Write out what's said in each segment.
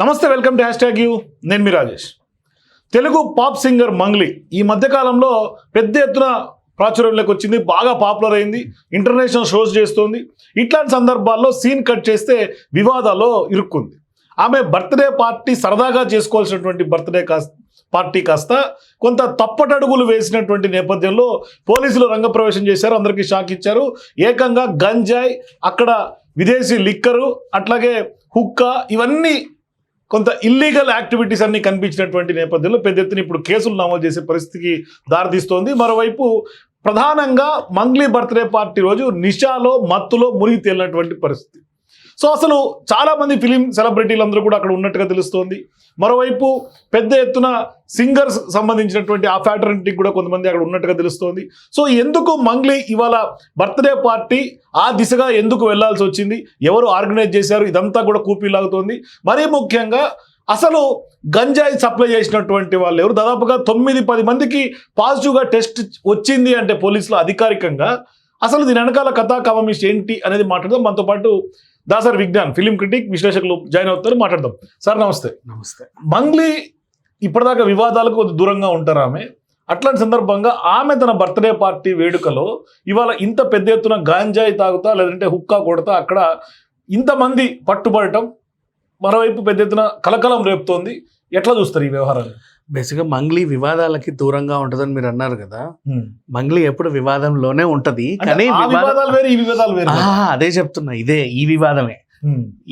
నమస్తే welcome to hash tag you. నేను మీ రాజేష్. తెలుగు పాప్ సింగర్ మంగ్లీ ఈ మధ్యకాలంలో పెద్ద ఎత్తున ప్రాచుర్యంలోకి వచ్చింది బాగా పాపులర్ అయింది ఇంటర్నేషనల్ షోస్ చేస్తోంది. ఇట్లాంటి సందర్భాల్లో సీన్ కట్ చేస్తే వివాదాల్లో ఇరుక్కుంది. ఆమె బర్త్డే పార్టీ సరదాగా చేసుకోవాల్సినటువంటి బర్త్డే కాస్త పార్టీ కాస్త కొంత తప్పటడుగులు వేసినటువంటి నేపథ్యంలో పోలీసులు రంగప్రవేశం చేశారు అందరికీ షాక్ ఇచ్చారు. ఏకంగా గంజాయ్ అక్కడ విదేశీ లిక్కరు అట్లాగే హుక్కా ఇవన్నీ కొంత ఇల్లీగల్ యాక్టివిటీస్ అన్ని కనిపించినటువంటి నేపథ్యంలో పెద్ద ఎత్తున ఇప్పుడు కేసులు నమోదు చేసే పరిస్థితికి దారితీస్తోంది. మరోవైపు ప్రధానంగా మంగ్లీ బర్త్డే పార్టీ రోజు నిషాలో మత్తులో మునిగి తేలినటువంటి పరిస్థితి. సో అసలు చాలామంది ఫిలిం సెలబ్రిటీలు అందరూ కూడా అక్కడ ఉన్నట్టుగా తెలుస్తోంది. మరోవైపు పెద్ద ఎత్తున సింగర్స్ సంబంధించినటువంటి ఆ ఫ్యాటర్నిటీకి కూడా కొంతమంది అక్కడ ఉన్నట్టుగా తెలుస్తోంది. సో ఎందుకు మంగ్లీ ఇవాళ బర్త్డే పార్టీ ఆ దిశగా ఎందుకు వెళ్ళాల్సి వచ్చింది? ఎవరు ఆర్గనైజ్ చేశారు? ఇదంతా కూడా కూపీలాగుతోంది. మరీ ముఖ్యంగా అసలు గంజాయి సప్లై చేసినటువంటి వాళ్ళు ఎవరు? దాదాపుగా తొమ్మిది పది మందికి పాజిటివ్గా టెస్ట్ వచ్చింది అంటే పోలీసులు అధికారికంగా. అసలు దీని వెనకాల కథా కవమిష్ ఏంటి అనేది మాట్లాడదాం. మనతో పాటు దాసర్ విజ్ఞాన్ ఫిలిం క్రిటిక్ విశ్లేషకులు జాయిన్ అవుతారు మాట్లాడదాం. సార్ నమస్తే. నమస్తే. మంగ్లీ ఇప్పటిదాకా వివాదాలకు కొద్ది దూరంగా ఉంటారు ఆమె. అట్లాంటి సందర్భంగా ఆమె తన బర్త్డే పార్టీ వేడుకలో ఇవాళ ఇంత పెద్ద ఎత్తున గాంజాయి తాగుతా లేదంటే హుక్కా కొడతా అక్కడ ఇంతమంది పట్టుబడటం మరోవైపు పెద్ద ఎత్తున కలకలం రేపుతోంది. ఎట్లా చూస్తారు ఈ వ్యవహారాన్ని బేసిక్గా మంగ్లీ వివాదాలకి దూరంగా ఉంటుందని మీరు అన్నారు కదా మంగ్లీ ఎప్పుడు వివాదంలోనే ఉంటది కానీ అదే చెప్తున్నా ఇదే ఈ వివాదమే.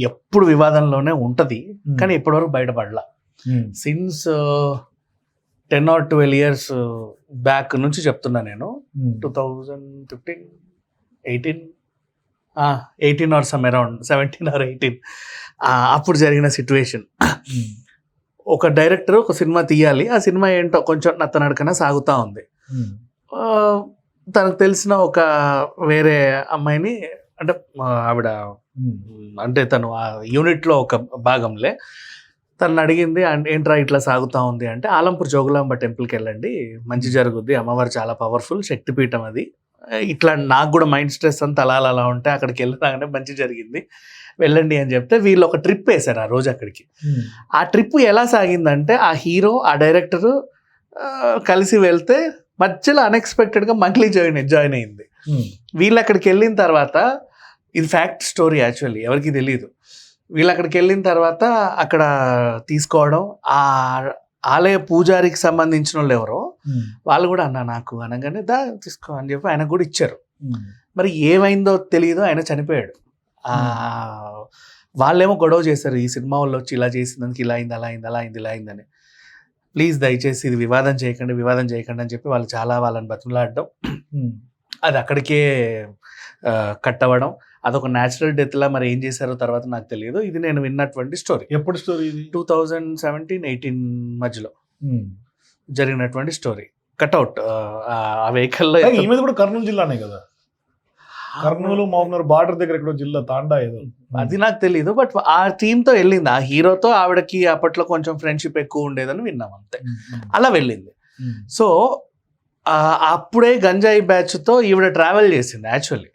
ఎప్పుడు వివాదంలోనే ఉంటది కానీ ఇప్పటివరకు బయటపడలా. Since ten or twelve years back నుంచి చెప్తున్నా నేను two thousand fifteen eighteen eighteen or some around seventeen or eighteen అప్పుడు జరిగిన సిచ్యువేషన్ ఒక డైరెక్టర్ ఒక సినిమా తీయాలి. ఆ సినిమా ఏంటో కొంచెం నత్తనడకన సాగుతూ ఉంది. తనకు తెలిసిన ఒక వేరే అమ్మాయిని అంటే ఆవిడ అంటే తను ఆ యూనిట్లో ఒక భాగంలే. తను అడిగింది "అన్- ఏంట్రా ఇట్లా సాగుతూ ఉంది? అంటే ఆలంపూర్ జోగులాంబ టెంపుల్కి వెళ్ళండి. మంచి జరుగుద్ది. అమ్మవారు చాలా పవర్ఫుల్ శక్తిపీఠం అది. ఇట్లా నాకు కూడా మైండ్ స్ట్రెస్ అంతా అలా అలా ఉంటే అక్కడికి వెళ్ళినాగానే మంచి జరిగింది. వెళ్ళండి అని చెప్తే వీళ్ళు ఒక ట్రిప్ వేశారు ఆ రోజు అక్కడికి. ఆ ట్రిప్ ఎలా సాగిందంటే ఆ హీరో ఆ డైరెక్టర్ కలిసి వెళ్తే మధ్యలో అన్ఎక్స్పెక్టెడ్గా మంగ్లీ జాయిన్ జాయిన్ అయింది. వీళ్ళు అక్కడికి వెళ్ళిన తర్వాత ఇది ఫ్యాక్ట్ స్టోరీ యాక్చువల్లీ ఎవరికి తెలియదు వీళ్ళు అక్కడికి వెళ్ళిన తర్వాత అక్కడ తీసుకోవడం ఆ ఆలయ పూజారికి సంబంధించిన వాళ్ళు ఎవరో వాళ్ళు కూడా అన్న నాకు అనగానే దా తీసుకో అని చెప్పి ఆయనకు కూడా ఇచ్చారు. మరి ఏమైందో తెలియదు ఆయన చనిపోయాడు. వాళ్ళేమో గొడవ చేశారు ఈ సినిమా వాళ్ళు వచ్చి ఇలా చేసిందానికి ఇలా అయింది అలా అయింది అలా అయింది ఇలా అయిందని. ప్లీజ్ దయచేసి ఇది వివాదం చేయకండి వివాదం చేయకండి అని చెప్పి వాళ్ళు చాలా వాళ్ళని బతుకులాడడం అది అక్కడికే కట్ అవ్వడం. అదొక న్యాచురల్ డెత్ లా మరి ఏం చేశారో తర్వాత నాకు తెలియదు. ఇది నేను విన్నటువంటి స్టోరీ ఎప్పుడు స్టోరీ ఇది? టూ థౌజండ్ సెవెంటీన్ ఎయిటీన్ మధ్యలో. జరిగినటువంటి స్టోరీ కట్అవుట్ ఆ వెహికల్లో ఈమెది కూడా కర్నూలు జిల్లానే కదా? కర్నూలు మహబూబ్నగర్ బార్డర్ దగ్గర ఎక్కడో జిల్లా తాండా ఏదో. అది నాకు తెలియదు బట్ ఆ టీమ్తో వెళ్ళింది. ఆ హీరోతో ఆవిడకి అప్పట్లో కొంచెం ఫ్రెండ్షిప్ ఎక్కువ ఉండేదని విన్నాం అంతే. అలా వెళ్ళింది. సో అప్పుడే గంజాయి బ్యాచ్తో ఈవిడ ట్రావెల్ చేసింది యాక్చువల్లీ.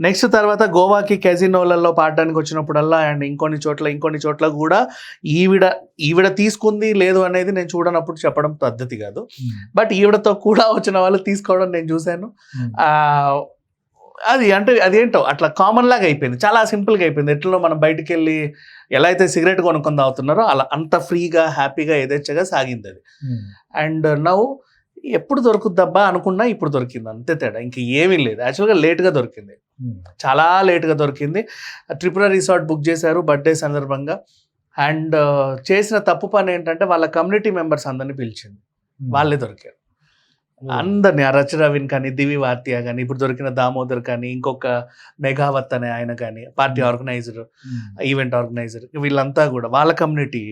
నెక్స్ట్ తర్వాత గోవాకి కెజినోలలో పాడడానికి వచ్చినప్పుడల్లా అండ్ ఇంకొన్ని చోట్ల ఇంకొన్ని చోట్ల కూడా ఈవిడ ఈవిడ తీసుకుంది లేదు అనేది నేను చూడనప్పుడు చెప్పడం పద్ధతి కాదు. బట్ ఈవిడతో కూడా వచ్చిన వాళ్ళు తీసుకోవడం నేను చూశాను. అది అంటే అదేంటో అట్లా కామన్ లాగా అయిపోయింది. చాలా సింపుల్గా అయిపోయింది. ఎట్లా మనం బయటికి వెళ్ళి ఎలా అయితే సిగరెట్ కొనుక్కొని తాగుతున్నారో అలా అంత ఫ్రీగా హ్యాపీగా యథేచ్ఛగా సాగింది అది. అండ్ నవ్వు ఎప్పుడు దొరుకుద్దబ్బా అనుకున్నా ఇప్పుడు దొరికింది. అంతే తేడా. ఇంక ఏమీ లేదు. యాక్చువల్గా లేట్గా దొరికింది. చాలా లేట్గా దొరికింది. త్రిపుర రిసార్ట్ బుక్ చేశారు బర్త్డే సందర్భంగా. అండ్ చేసిన తప్పు పని ఏంటంటే వాళ్ళ కమ్యూనిటీ మెంబర్స్ అందరినీ పిలిచింది. వాళ్ళే దొరికారు. అందరినీ ఆ రచ రవిన్ కానీ దివి వార్తియా కానీ ఇప్పుడు దొరికిన దామోదర్ కానీ ఇంకొక మెగావత్ అనే ఆయన కానీ పార్టీ ఆర్గనైజర్ ఈవెంట్ ఆర్గనైజర్ వీళ్ళంతా కూడా వాళ్ళ కమ్యూనిటీ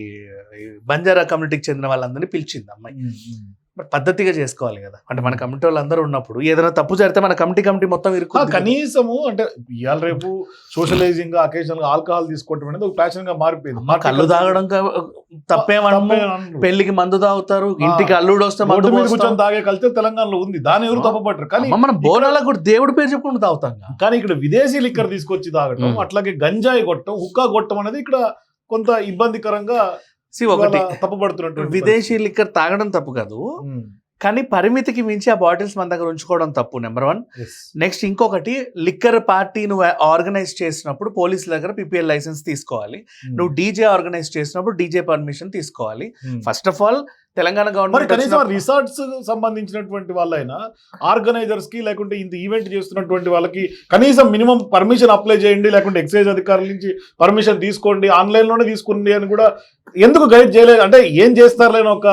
బంజారా కమ్యూనిటీకి చెందిన వాళ్ళందరినీ పిలిచింది అమ్మాయి. పద్ధతిగా చేసుకోవాలి కదా అంటే మన కమిటీ వాళ్ళందరూ ఉన్నప్పుడు ఏదైనా తప్పు జరిగితే మన కమిటీ కమిటీ మొత్తం ఇరుకు కనీసము అంటే ఇవాళ రేపు సోషలైజింగ్ అకేషనల్ ఆల్కహాల్ తీసుకోవటం అనేది ఒక ఫ్యాషన్గా మారిపోయింది అమ్మ కళ్ళు తాగడం తప్పేమనము. పెళ్ళికి మందు తాగుతారు. ఇంటికి అల్లుడు వస్తే మందు. కూర్చొని తాగే కలితే తెలంగాణలో ఉంది దాని ఎవరు ఆ. తప్పపట్టరు కానీ మనం బోనాలకు కూడా దేవుడి పేరు చెప్పుకుంటూ తాగుతాం. కానీ ఇక్కడ విదేశీ లిక్కర్ తీసుకొచ్చి తాగటం. అట్లాగే గంజాయి కొట్టడం హుక్కా కొట్టడం అనేది ఇక్కడ కొంత ఇబ్బందికరంగా See, ఒకటి ఇవాళ తప్పుపడుతున్నటువంటి విదేశీ లిక్కర్ తాగడం తప్పు కాదు. కానీ పరిమితికి మించి ఆ బాటిల్స్ మన దగ్గర ఉంచుకోవడం తప్పు నెంబర్ వన్. నెక్స్ట్ ఇంకొకటి లిక్కర్ పార్టీ నువ్వు ఆర్గనైజ్ చేసినప్పుడు పోలీసుల దగ్గర పిపిఎల్ లైసెన్స్ తీసుకోవాలి. నువ్వు డీజే ఆర్గనైజ్ చేసినప్పుడు డీజే పర్మిషన్ తీసుకోవాలి. First of all Telangana government కనీసం రిసార్ట్స్ సంబంధించినటువంటి వాళ్ళైనా ఆర్గనైజర్స్కి లేకుంటే ఇంత ఈవెంట్ చేస్తున్నటువంటి వాళ్ళకి కనీసం మినిమం పర్మిషన్ అప్లై చేయండి లేకుంటే ఎక్సైజ్ అధికారుల నుంచి పర్మిషన్ తీసుకోండి ఆన్లైన్లోనే తీసుకోండి అని కూడా ఎందుకు గైడ్ చేయలేదు? అంటే ఏం చేస్తారులేని ఒక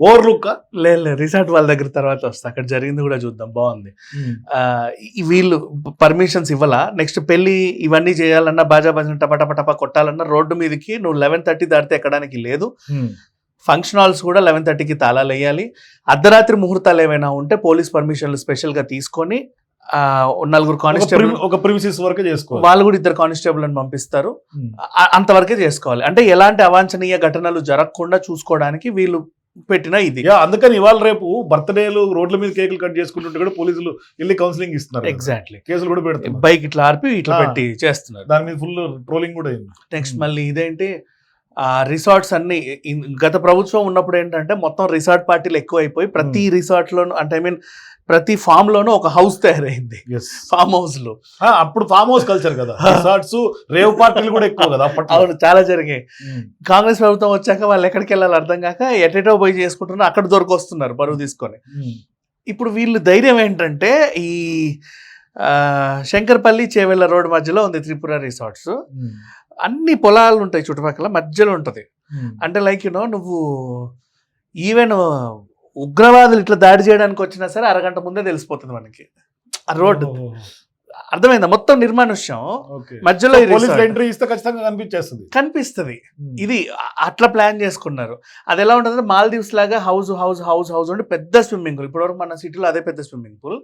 ఓవర్ లుక్ లేదు లేదు. రిసార్ట్ వాళ్ళ దగ్గర తర్వాత వస్తా. అక్కడ జరిగింది కూడా చూద్దాం. బాగుంది. ఆ, ఈ వీళ్ళు పర్మిషన్స్ ఇవ్వాలా? నెక్స్ట్ పెళ్ళి ఇవన్నీ చేయాలన్నా బాజా బాజా టపా టపా టపా కొట్టాలన్నా రోడ్డు మీదకి నువ్వు లెవెన్ థర్టీ దాటితే ఎక్కడానికి లేదు. ఫంక్షన్ హాల్స్ కూడా లెవెన్ థర్టీకి తాళాలు వేయాలి. అర్ధరాత్రి ముహూర్తాలు ఏమైనా ఉంటే పోలీస్ పర్మిషన్లు స్పెషల్గా తీసుకొని నలుగురు కానిస్టేబుల్ ఒక ప్రిమిసిస్ వరకే చేసుకోవాలి. వాళ్ళు కూడా ఇద్దరు కానిస్టేబుల్ అని పంపిస్తారు. ఆ- అంతవరకే చేసుకోవాలి. అంటే ఎలాంటి అవాంఛనీయ ఘటనలు జరగకుండా చూసుకోవడానికి వీళ్ళు పెట్టిన ఇది. అందుకని ఇవాళ రేపు బర్త్డేలు రోడ్ల మీద కేకులు కట్ చేసుకుంటుంటే కూడా పోలీసులు వెళ్ళి కౌన్సిలింగ్ ఇస్తున్నారు. ఎగ్జాక్ట్లీ కేసులు కూడా పెడుతున్నారు. బైక్ ఇట్లా ఆర్పి ఇట్లా. పెట్టి చేస్తున్నారు. దాని మీద ఫుల్ ట్రోలింగ్ కూడా అయింది. Next Hmm. మళ్ళీ ఇదేంటి? రిసార్ట్స్ అన్ని గత ప్రభుత్వం ఉన్నప్పుడు ఏంటంటే మొత్తం రిసార్ట్ పార్టీలు ఎక్కువైపోయి ప్రతి రిసార్ట్ లోను అంటే ఐ మీన్ ప్రతి ఫామ్ లోను ఒక హౌస్ తయారైంది. ఫామ్ హౌస్లో. అప్పుడు ఫామ్ హౌస్ కల్చర్ కదా. రిసార్ట్స్ రేవ్ పార్టీలు కూడా ఎక్కువ కదా అవును చాలా జరిగాయి. కాంగ్రెస్ ప్రభుత్వం వచ్చాక వాళ్ళు ఎక్కడికి వెళ్ళాలి అర్థం కాక ఎటెటో పోయి చేసుకుంటున్నారు అక్కడ దొరికొస్తున్నారు బరువు తీసుకొని. ఇప్పుడు వీళ్ళు ధైర్యం ఏంటంటే ఈ శంకర్పల్లి చేవెళ్ళ రోడ్ మధ్యలో ఉంది త్రిపుర రిసార్ట్స్. అన్ని పొలాలు ఉంటాయి చుట్టుపక్కల మధ్యలో ఉంటది. అంటే లైక్ యూనో నువ్వు ఈవెన్ ఉగ్రవాదులు ఇట్లా దాడి చేయడానికి వచ్చినా సరే అరగంట ముందే తెలిసిపోతుంది మనకి ఆ రోడ్డు. అర్థమైందా మొత్తం నిర్మానుష్యం. మధ్యలో. ఎంట్రీ ఇస్తే ఖచ్చితంగా కనిపించేస్తుంది కనిపిస్తుంది ఉమ్. ఇది అట్లా ప్లాన్ చేసుకున్నారు అది ఎలా ఉంటుంది మాల్దీవ్స్ లాగా హౌస్ హౌస్ హౌస్ హౌస్ ఉంటే పెద్ద స్విమ్మింగ్ పూల్ ఇప్పటివరకు మన సిటీలో అదే పెద్ద స్విమ్మింగ్ పూల్.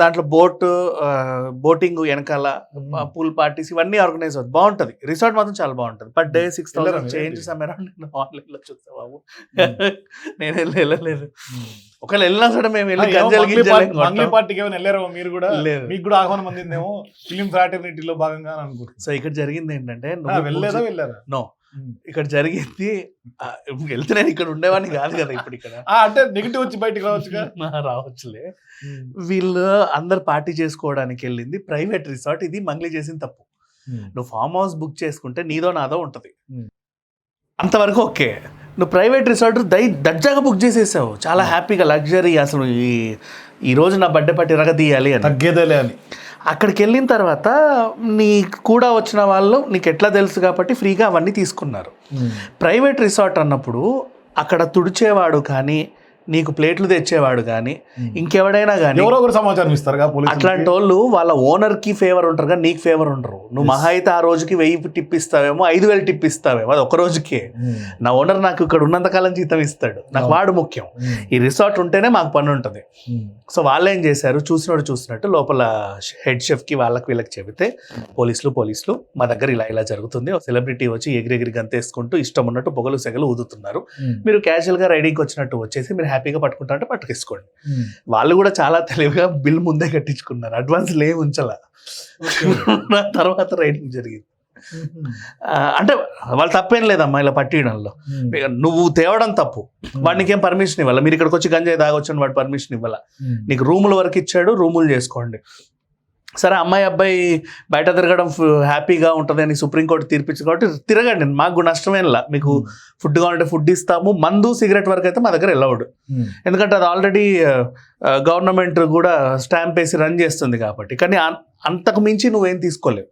దాంట్లో బోట్ బోటింగ్ వెనకాల ఉమ్. పూల్ పార్టీస్ ఇవన్నీ ఆర్గనైజ్ అవుతుంది బాగుంటది రిసార్ట్ మాత్రం చాలా బాగుంటది per day six thousand change? Some around నేను ఆన్లైన్లో చూస్తా బాబు ఉమ్. నేను వెళ్ళి వెళ్ళలేదు. ఒకవేళ వెళ్ళినా సరే మేము వెళ్ళి. పార్టీకి ఏమైనా వెళ్ళారేమో మీరు కూడా. మీకు కూడా ఆహ్వానం అందిందేమో ఫిలిం ఫ్రాటర్నిటీలో భాగంగా అని అనుకుంటున్నా సో ఇక్కడ జరిగింది ఏంటంటే వెళ్ళలేదా వెళ్ళారా. ఉమ్. ఇక్కడ జరిగింది వెళ్తే నేను ఇక్కడ ఉండేవాడిని కాదు కదా ఇప్పుడు ఇక్కడ. అంటే నెగిటివ్ వచ్చి బయటికి రావచ్చుగా? నా రావచ్చులే. వీళ్ళు అందరు పార్టీ చేసుకోవడానికి వెళ్ళింది ప్రైవేట్ రిసార్ట్ ఇది మంగ్లీ చేసిన తప్పు. నువ్వు ఫామ్ హౌస్ బుక్ చేసుకుంటే నీదో నాదో ఉంటది. అంతవరకు ఓకే. నువ్వు ప్రైవేట్ రిసార్ట్ దై దర్జాగా బుక్ చేసేసావు. చాలా హ్యాపీగా లగ్జరీ అసలు ఈ ఈ రోజు నా బర్త్డే పార్టీ రగదీయాలి అని. తగ్గేదేలే అని. అక్కడికి వెళ్ళిన తర్వాత నీ కూడా వచ్చిన వాళ్ళు నీకు ఎట్లా తెలుసు కాబట్టి ఫ్రీగా అవన్నీ తీసుకున్నారు. ప్రైవేట్ రిసార్ట్ అన్నప్పుడు అక్కడ తుడిచేవాడు కానీ నీకు ప్లేట్లు తెచ్చేవాడు కానీ ఇంకెవడైనా కానీ ఎవరో ఒకరు సమాచారం ఇస్తారుగా పోలీసు అట్లాంటి వాళ్ళు వాళ్ళ ఓనర్కి ఫేవర్ ఉంటారు కానీ నీకు ఫేవర్ ఉండరు. నువ్వు. మహా అయితే ఆ రోజుకి వెయ్యి టిప్ ఇస్తావేమో ఐదు వేలు టిప్ ఇస్తావేమో అది ఒక రోజుకే. నా ఓనర్ నాకు ఇక్కడ ఉన్నంతకాలం జీతం ఇస్తాడు. నాకు. వాడు ముఖ్యం. ఈ రిసార్ట్ ఉంటేనే మాకు పని ఉంటుంది. సో వాళ్ళు ఏం చేశారు? చూసినట్టు చూసినట్టు లోపల హెడ్ షెఫ్కి వాళ్ళకి వీళ్ళకి చెబితే పోలీసులు పోలీసులు మా దగ్గర ఇలా ఇలా జరుగుతుంది. ఒక సెలబ్రిటీ వచ్చి ఎగిరెగిరి గంతేసుకుంటూ ఇష్టం ఉన్నట్టు పొగలు సెగలు ఊదుతున్నారు. మీరు క్యాజువల్గా రైడింగ్ వచ్చినట్టు వచ్చేసి మీరు హ్యాపీగా పట్టుకుంటా అంటే పట్టుకేసుకోండి. వాళ్ళు కూడా చాలా తెలివిగా బిల్ ముందే కట్టించుకున్నారు. అడ్వాన్స్ లేవు ఉంచాల. తర్వాత రైడింగ్ జరిగింది. అంటే వాళ్ళు తప్పేం లేదమ్మా ఇలా పట్టియడంలో నువ్వు తేవడం తప్పు. వాడికి ఏం పర్మిషన్ ఇవ్వాలి? మీరు ఇక్కడికి వచ్చి గంజాయి తాగొచ్చు అని వాడు పర్మిషన్ ఇవ్వాల? నీకు రూముల వరకు ఇచ్చాడు రూములు చేసుకోండి. సరే అమ్మాయి అబ్బాయి బయట తిరగడం హ్యాపీగా ఉంటుంది అని సుప్రీంకోర్టు తీర్పిచ్చు కాబట్టి తిరగండి. మాకు నష్టమేలా? మీకు ఫుడ్ కావాలంటే ఫుడ్ ఇస్తాము. మందు సిగరెట్ వరకు అయితే మా దగ్గర వెళ్ళవడు ఎందుకంటే అది ఆల్రెడీ గవర్నమెంట్ కూడా స్టాంప్ వేసి రన్ చేస్తుంది కాబట్టి. కానీ అంతకు మించి నువ్వేం తీసుకోలేవు.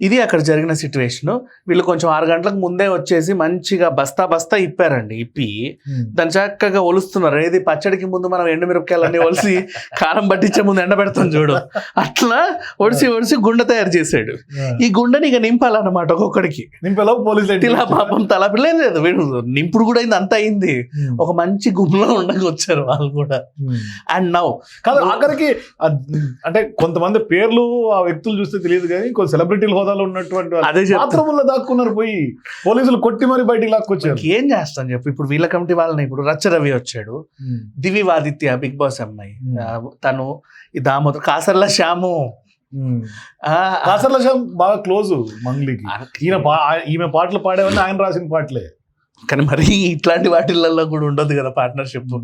ఇది అక్కడ జరిగిన సిచ్యువేషన్ వీళ్ళు కొంచెం ఆరు గంటలకు ముందే వచ్చేసి మంచిగా బస్తా బస్తా ఇప్పారండి ఇప్పి. దాని చక్కగా ఒలుస్తున్నారు. ఏది పచ్చడికి ముందు మనం ఎండుమిరపకాయలన్నీ ఒలిసి కారం పట్టించే ముందు ఎండ పెడతాం చూడు. అట్లా ఒడిసి ఒడిసి గుండె తయారు చేశాడు. ఈ గుండెని ఇక నింపాలన్నమాట ఒక్కొక్కడికి. నింపేలో పోలీసులు తిలా పాపం తల లేదు. వీడు నింపుడు కూడా అయింది అంత అయింది. ఒక మంచి గుంపులో ఉండగా వచ్చారు వాళ్ళు కూడా. అండ్ నౌ కాదు ఆఖరికి అంటే కొంతమంది పేర్లు ఆ వ్యక్తులు చూస్తే తెలియదు కానీ కొన్ని సెలబ్రిటీల హోదాలో ఉన్నటువంటి బాత్రూంలో దాక్కున్నారు పోయి. పోలీసులు కొట్టి మరి బయటికి లాక్కొచ్చారు. ఏం చేస్తాను చెప్పు? ఇప్పుడు వీళ్ళ కమిటీ వాళ్ళని ఇప్పుడు రచ్చ రవి వచ్చాడు. దివి ఆదిత్య బిగ్ బాస్ అమ్మాయి. తను ఈ దామోదర్ కాసర్ల శ్యాము. ఆ, కాసర్ల శ్యామ్ బాగా క్లోజ్ మంగ్లీకి. ఈయన ఈమె పాటలు పాడేవన్నీ ఆయన రాసిన పాటలే. కానీ మరి ఇట్లాంటి వాటిలలో కూడా ఉండదు కదా పార్ట్నర్షిప్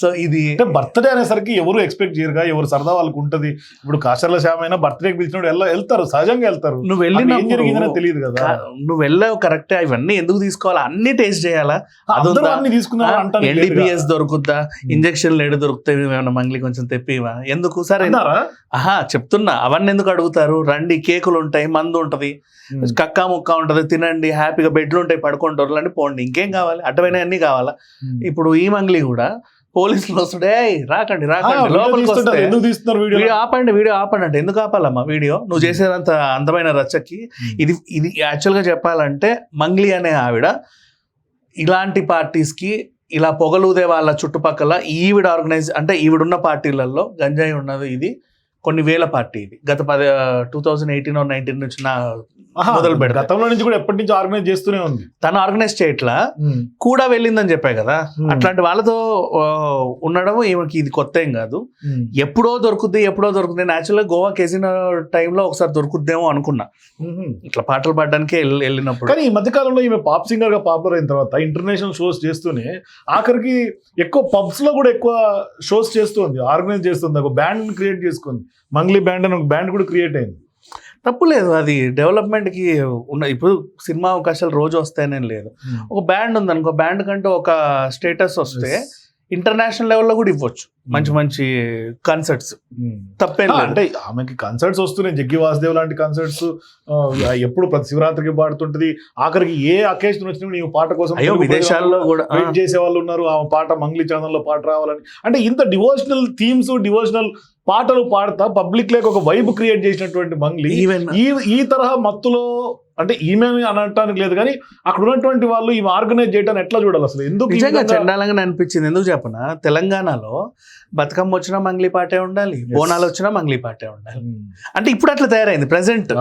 సో ఇది అంటే బర్త్డే అనేసరికి ఎవరు ఎక్స్పెక్ట్ చేయరుగా ఎవరు సరదా వాళ్ళకి ఉంటది. ఇప్పుడు కాసర్ల శ్యామ్ అయినా బర్త్డేకి పిలిచినప్పుడు వెళ్ళ వెళ్తారు సహజంగా వెళ్తారు. నువ్వు ఏం జరిగిందనే తెలియదు కదా. నువ్వు వెళ్ళావు కరెక్టే ఇవన్నీ ఎందుకు తీసుకోవాలా? అన్ని టేస్ట్ చేయాలా? అన్ని తీసుకున్నారు అంటాను ఎన్డీపీఎస్ దొరుకుద్దా? ఇంజక్షన్ లేడు దొరుకుతాయి ఏమైనా మంగ్లీ కొంచెం తెప్పివా? ఎందుకు? సరే ఆహా చెప్తున్నా. అవన్నీ ఎందుకు అడుగుతారు? రండి కేకులు ఉంటాయి మందు ఉంటది. కక్కా ముక్క ఉంటది తినండి హ్యాపీగా బెడ్లు ఉంటాయి పడుకుంటారు రండి పోండి. ఇంకేం కావాలి? అడ్డమైన అన్ని కావాలా? ఇప్పుడు ఈ మంగ్లీ కూడా పోలీసులు వస్తుండే "ఏయ్, రాకండి రాకండి లోపలికి తీస్తుంటారు. వస్తే ఎందుకు తీస్తున్నారు వీడియో? ఆపండి వీడియో ఆపండి. అంటే ఎందుకు ఆపాలమ్మా వీడియో? నువ్వు చేసేదంత అందమైన రచ్చకి ఇది ఇది యాక్చువల్గా చెప్పాలంటే మంగ్లీ అనే ఆవిడ ఇలాంటి పార్టీస్కి ఇలా పొగలుదే వాళ్ళ చుట్టుపక్కల ఈవిడ ఆర్గనైజ్ అంటే ఈవిడున్న పార్టీలలో గంజాయి ఉన్నది ఇది కొన్ని వేల పార్టీ ఇది. గత పది టూ థౌజండ్ ఎయిటీన్ నైన్టీన్ నుంచి నా మొదలు పెడతాయి. గతంలో నుంచి కూడా ఎప్పటి నుంచి ఆర్గనైజ్ చేస్తూనే ఉంది. తను ఆర్గనైజ్ చేయట్లా కూడా వెళ్ళిందని చెప్పాయి కదా. అట్లాంటి వాళ్ళతో ఉండడం ఈమెకి ఇది కొత్త ఏం కాదు. ఎప్పుడో దొరుకుద్ది ఎప్పుడో దొరుకుతుంది న్యాచురల్గా గోవా కెసినో టైంలో ఒకసారి దొరుకుద్దేమో అనుకున్నా. ఇట్లా పాటలు పాడడానికి వెళ్ళి- వెళ్ళినప్పుడు. కానీ ఈ మధ్య కాలంలో ఈమె పాప్ సింగర్గా పాపులర్ అయిన తర్వాత ఇంటర్నేషనల్ షోస్ చేస్తూనే ఆఖరికి ఎక్కువ పబ్స్లో కూడా ఎక్కువ షోస్ చేస్తుంది ఆర్గనైజ్ చేస్తుంది. ఒక బ్యాండ్ క్రియేట్ చేసుకుంది. మంగ్లీ బ్యాండ్ అని ఒక బ్యాండ్ కూడా క్రియేట్ అయింది. తప్పు లేదు. అది డెవలప్మెంట్కి ఉన్న ఇప్పుడు సినిమా అవకాశాలు రోజు వస్తాయనే లేదు. ఒక బ్యాండ్ ఉంది అనుకో బ్యాండ్ కంటే ఒక స్టేటస్ వస్తే ఇంటర్నేషనల్ లెవెల్లో కూడా ఇవ్వచ్చు. మంచి మంచి కన్సర్ట్స్. తప్పేం అంటే ఆమెకి కన్సర్ట్స్ వస్తున్నాయి. జగ్గి వాసుదేవ్ లాంటి కన్సర్ట్స్ ఎప్పుడు ప్రతి శివరాత్రికి పాడుతుంటది. ఆఖరికి ఏ అకేషన్ వచ్చినా నీవు పాట కోసం అయ్యో విదేశాల్లో కూడా వెయిట్ చేసే వాళ్ళు ఉన్నారు. ఆ పాట మంగ్లీ ఛానల్లో పాట రావాలని. అంటే ఇంత డివోషనల్ థీమ్స్ డివోషనల్ పాటలు పాడతా పబ్లిక్ లేక ఒక వైబ్ క్రియేట్ చేసినటువంటి మంగ్లీ. ఈవెన్ ఈ ఈ తరహా మత్తులో అంటే ఈమె అనటానికి లేదు కానీ అక్కడ ఉన్నటువంటి వాళ్ళు ఈమె ఆర్గనైజ్ చేయడానికి ఎట్లా చూడాలి అసలు ఎందుకు నిజంగా చండాలంగా అనిపించింది ఎందుకు చెప్పనా తెలంగాణలో బతుకమ్మ వచ్చినా మంగ్లీ పాటే ఉండాలి బోనాలు వచ్చినా మంగ్లీ పాటే ఉండాలి ఉమ్. అంటే ఇప్పుడు అట్లా తయారైంది ప్రెసెంట్.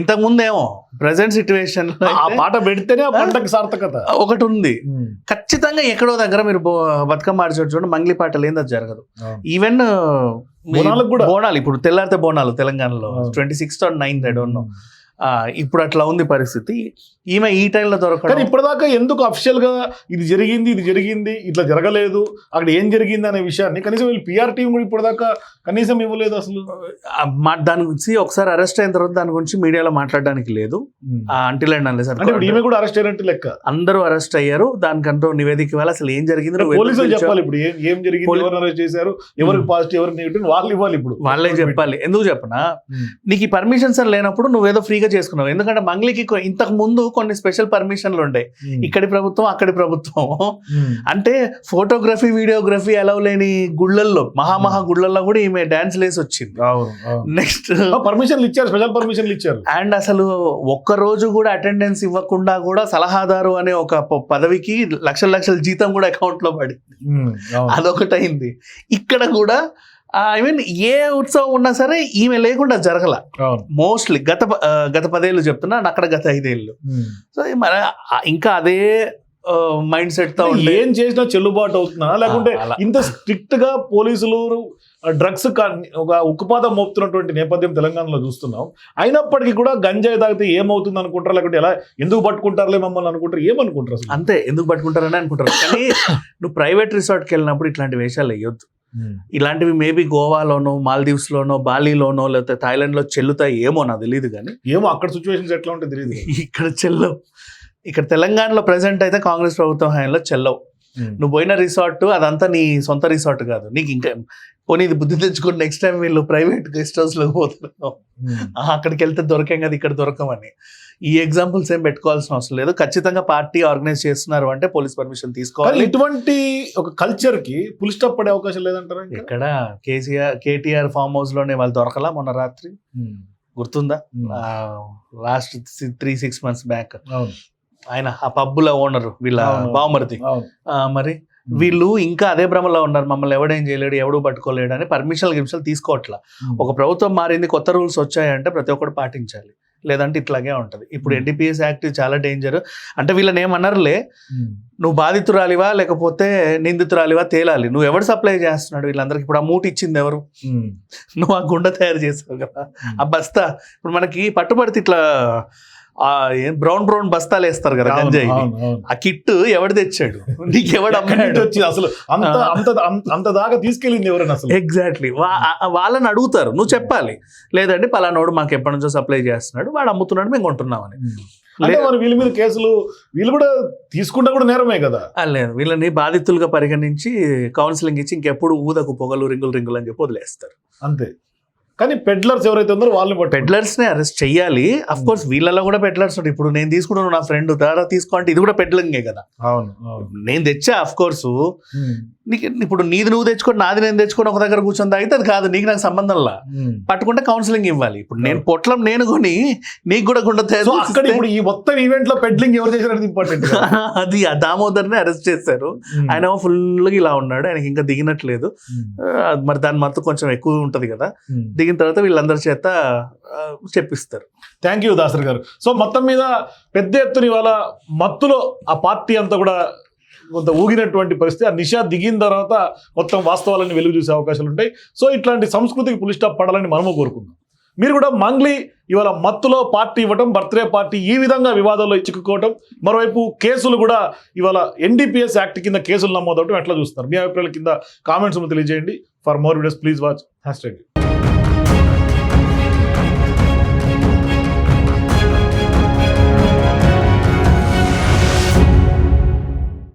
ఇంతకు ముందేమో ప్రెసెంట్ సిచ్యువేషన్ ఆ పాట పెడితేనే ఆ పంటకి సార్థకత ఒకటి ఉంది ఉమ్. ఖచ్చితంగా ఎక్కడో దగ్గర మీరు బతుకమ్మ ఆడి చోటు చూడండి మంగ్లీ పాట లేని అది జరగదు. ఈవెన్ బోనాలకు కూడా. బోనాలు ఇప్పుడు తెల్లారితే బోనాలు తెలంగాణలో. Twenty sixth and ninth I don't know ఇప్పుడు అట్లా ఉంది పరిస్థితి. ఈమె ఈ టైంలో దొరకడం ఇప్పటిదాకా ఎందుకు అఫిషియల్గా ఇది జరిగింది ఇది జరిగింది ఇట్లా జరగలేదు అక్కడ ఏం జరిగింది అనే విషయాన్ని కనీసం వీళ్ళు పిఆర్ టీం కూడా ఇప్పటిదాకా కనీసం ఇవ్వలేదు అసలు. దాని గురించి ఒకసారి అరెస్ట్ అయిన తర్వాత దాని గురించి మీడియాలో మాట్లాడడానికి లేదు. అంటిల్ అండ్ అంటే ఇప్పుడు ఈమె కూడా అరెస్ట్ అయినట్టు లెక్క. అందరూ అరెస్ట్ అయ్యారు. దానికంటూ నివేదిక ఇవ్వాలి. అసలు ఏం జరిగింది పోలీసులు? చెప్పాలి ఇప్పుడు ఏం ఏం జరిగింది ఎవరు అరెస్ట్ చేశారు ఎవరికి పాజిటివ్ ఎవరికి నెగిటివ్ వాళ్ళు ఇవ్వాలి ఇప్పుడు. వాళ్ళే చెప్పాలి. ఎందుకు చెప్పనా. నీకు ఈ పర్మిషన్స్ లేనప్పుడు నువ్వేదో ఫ్రీగా చేసుకున్నావు. ఎందుకంటే మంగ్లీకి ఇంతకు ముందు కొన్ని స్పెషల్ పర్మిషన్లు ఉండే. ఇక్కడి ప్రభుత్వం అక్కడి ప్రభుత్వం. అంటే ఫోటోగ్రఫీ వీడియోగ్రఫీ అలవ్ లేని గుళ్ళల్లో మహామహా గుళ్ళల్లో కూడా ఈమె డాన్స్ లేసి వచ్చింది. నెక్స్ట్ పర్మిషన్లు ఇచ్చారు స్పెషల్ పర్మిషన్లు ఇచ్చారు. అండ్ అసలు ఒక్క రోజు కూడా అటెండెన్స్ ఇవ్వకుండా కూడా సలహాదారు అనే ఒక పదవికి లక్షల లక్షల జీతం కూడా అకౌంట్లో పడి ఉమ్. అవును. అదొకటి అయింది ఇక్కడ కూడా ఐ మీన్ ఏ ఉత్సవం ఉన్నా సరే ఈమె లేకుండా జరగల. మోస్ట్లీ గత గత పదేళ్ళు చెప్తున్నా అక్కడ గత ఐదేళ్ళు. సో మన ఆ, ఇంకా అదే మైండ్ సెట్తో ఏం చేసినా చెల్లుబాటు అవుతుందా? లేకుంటే. ఇంత స్ట్రిక్ట్గా పోలీసులు డ్రగ్స్ ఒక ఉక్కుపాదం మోపుతున్నటువంటి నేపథ్యం తెలంగాణలో చూస్తున్నాం. అయినప్పటికీ కూడా గంజాయి తాగితే ఏమవుతుంది అనుకుంటారా? లేకుంటే ఎలా ఎందుకు పట్టుకుంటారులే మమ్మల్ని అనుకుంటారు? ఏమనుకుంటారు అంతే ఎందుకు పట్టుకుంటారని అనుకుంటారు. కానీ నువ్వు ప్రైవేట్ రిసార్ట్కి వెళ్ళినప్పుడు ఇట్లాంటి వేషాలు వేయొద్దు. ఇలాంటివి మేబీ గోవాలోనో మాల్దీవ్స్ లోనో బాలీలోనో లేకపోతే థాయిలాండ్లో చెల్లుతాయి ఏమో నాకు తెలియదు కానీ. ఏమో అక్కడ సిచ్యువేషన్స్ ఎట్లా ఉంటే తెలియదు ఇక్కడ చెల్లవు. ఇక్కడ తెలంగాణలో ప్రెసెంట్ అయితే కాంగ్రెస్ ప్రభుత్వం హయాంలో చెల్లవు. నువ్వు పోయిన రిసార్ట్ అదంతా నీ సొంత రిసార్ట్ కాదు. నీకు ఇంకా పోనీ ఇది బుద్ధి తెచ్చుకుని నెక్స్ట్ టైం వీళ్ళు ప్రైవేట్ గెస్ట్ హౌస్లో పోతున్నావు ఆ, అక్కడికి వెళ్తే దొరకాం కదా ఇక్కడ దొరకమని. ఈ ఎగ్జాంపుల్స్ ఏం పెట్టుకోవాల్సిన అవసరం లేదు. ఖచ్చితంగా పార్టీ ఆర్గనైజ్ చేస్తున్నారు అంటే పోలీస్ పర్మిషన్ తీసుకోవాలి. ఇటువంటి ఒక కల్చర్కి పుల్ స్టాప్ పడే అవకాశం లేదంటారా ఇంకా? ఇక్కడ కేసీఆర్ కేటీఆర్ ఫామ్ హౌస్లోనే వాళ్ళు దొరకలా మొన్న రాత్రి. గుర్తుందా. Last three six months back ఆయన ఆ పబ్బుల ఓనర్ వీళ్ళ. బావమరిది. మరి వీళ్ళు ఇంకా అదే భ్రమలో ఉన్నారు. మమ్మల్ని ఎవడేం చేయలేడు ఎవడు పట్టుకోలేడు అని పర్మిషన్లు గిమిషన్లు తీసుకోవట్లా. ఒక ప్రభుత్వం మారింది కొత్త రూల్స్ వచ్చాయంటే ప్రతి ఒక్కరు పాటించాలి. లేదంటే ఇట్లాగే ఉంటది. ఇప్పుడు ఎన్డీపీఎస్ యాక్ట్ చాలా డేంజర్ అంటే వీళ్ళని ఏమన్నారులే? నువ్వు బాధితురాలివా లేకపోతే నిందితురాలివా తేలాలి. నువ్వు ఎవడు సప్లై చేస్తున్నాడు వీళ్ళందరికి? ఇప్పుడు ఆ మూట ఇచ్చింది ఎవరు? నువ్వు ఆ గుండె తయారు చేసావు కదా. ఆ బస్తా ఇప్పుడు మనకి పట్టుబడితే ఇట్లా బ్రౌన్ బ్రౌన్ బస్తాలు వేస్తారు కదా గంజాయి ఆ కిట్ ఎవడు తెచ్చాడు? నీకు ఎవడు అమ్మాడు? వచ్చి అసలు అంత అంత అంత- దాకా తీసుకెళ్ళింది ఎవరైనా అసలు? ఎగ్జాక్ట్లీ వాళ్ళని అడుగుతారు. నువ్వు చెప్పాలి. లేదంటే పలానోడు మాకు ఎప్పటి నుంచో సప్లై చేస్తున్నాడు. వాడు అమ్ముతున్నాడు మేము కొంటున్నామని. అంటే మరి వీళ్ళ మీద కేసులు వీళ్ళు కూడా తీసుకుంటా కూడా నేరమే కదా? ఆ, లేదు. వీళ్ళని బాధితులుగా పరిగణించి కౌన్సిలింగ్ ఇచ్చి ఇంకెప్పుడు ఊదకు పొగలు రింగులు రింగులు అని చెప్పి వదిలేస్తారు. అంతే. కానీ పెడ్లర్స్ ఎవరైతే ఉన్నారో వాళ్ళని పెడ్లర్స్ని అరెస్ట్ చెయ్యాలి. అఫ్ కోర్స్ వీళ్ళలో కూడా పెడ్లర్స్ ఉంటాయి ఇప్పుడు నేను తీసుకుంటాను నా ఫ్రెండ్ దాదా తీసుకో అంటే ఇది కూడా పెడ్లింగే కదా. అవును నేను తెచ్చా? అఫ్ కోర్స్ నీకు ఇప్పుడు నీది నువ్వు తెచ్చుకొని నాది నేను తెచ్చుకొని ఒక దగ్గర కూర్చొని తాగితే అది కాదు. నీకు నాకు సంబంధంలా పట్టుకుంటే కౌన్సిలింగ్ ఇవ్వాలి. ఇప్పుడు నేను పొట్లం నేను కొని నీకు కూడా గుండె అక్కడ ఇప్పుడు ఈ మొత్తం ఈవెంట్లో పెడ్లింగ్ ఎవరు చేశారనేది ఇంపార్టెంట్ అది ఆ దామోదర్ని అరెస్ట్ చేశారు. ఆయన ఫుల్గా ఇలా ఉన్నాడు. ఆయనకి ఇంకా దిగినట్లేదు. మరి దాని మత్తు కొంచెం ఎక్కువ ఉంటది కదా. దిగిన తర్వాత వీళ్ళందరి చేత చెప్పిస్తారు. థ్యాంక్ యూ దాసరి గారు. సో మొత్తం మీద పెద్ద ఎత్తున ఇవాళ మత్తులో ఆ పార్టీ అంతా కూడా కొంత ఊగినటువంటి పరిస్థితి. ఆ నిషా దిగిన తర్వాత మొత్తం వాస్తవాలన్నీ వెలుగు చూసే అవకాశాలు ఉంటాయి. సో ఇట్లాంటి సంస్కృతికి పులి స్టాప్ పడాలని మనము కోరుకుందాం. మీరు కూడా మంగ్లీ ఇవాళ మత్తులో పార్టీ ఇవ్వటం బర్త్డే పార్టీ ఈ విధంగా వివాదాల్లో చిక్కుకోవటం మరోవైపు కేసులు కూడా ఇవాళ ఎన్డీపీఎస్ యాక్ట్ కింద కేసులు నమోదవటం ఎట్లా చూస్తున్నారు? మీ అభిప్రాయాల కింద కామెంట్స్ తెలియజేయండి. For more videos please watch hashtag